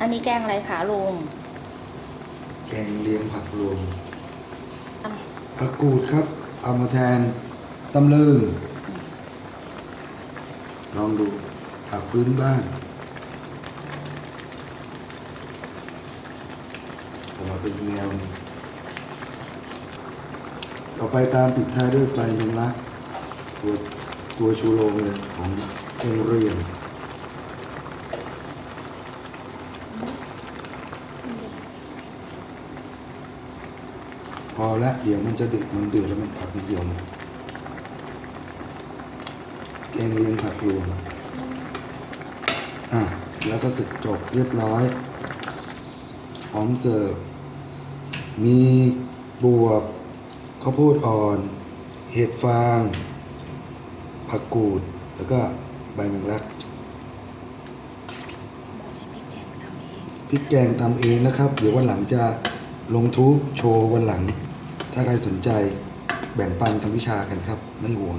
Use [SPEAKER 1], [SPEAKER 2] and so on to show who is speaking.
[SPEAKER 1] อันนี้แกงอะไรคะลุง
[SPEAKER 2] แกงเลียงผักรวม
[SPEAKER 1] อะ
[SPEAKER 2] ผักกูดครับ เอามาแทนตำลึงลองดูผักพื้นบ้านออกมาเป็นแนวหนึ่งต่อไปตามปิดท้ายด้วยปลายแมงลักตัวตัวชูโรงเลยของแกงเรียง อละเดี๋ยวมันจะเดือดมันเดือดแล้วมันผักมันเหี่ยวหมดแกงเลียงผักรวมอะเสร็จแล้วก็เสร็จจบเรียบร้อยพร้อมเสิร์ฟมีบวบข้าวโพดอ่อน เห็ดฟาง ผักกูด แล้วก็ใบแมงลักพริกแกงทำเองนะครับ เดี๋ยววันหลังจะ ลงทูบโชว์วันหลัง ถ้าใครสนใจแบ่งปันทำวิชากันครับ ไม่ห่วง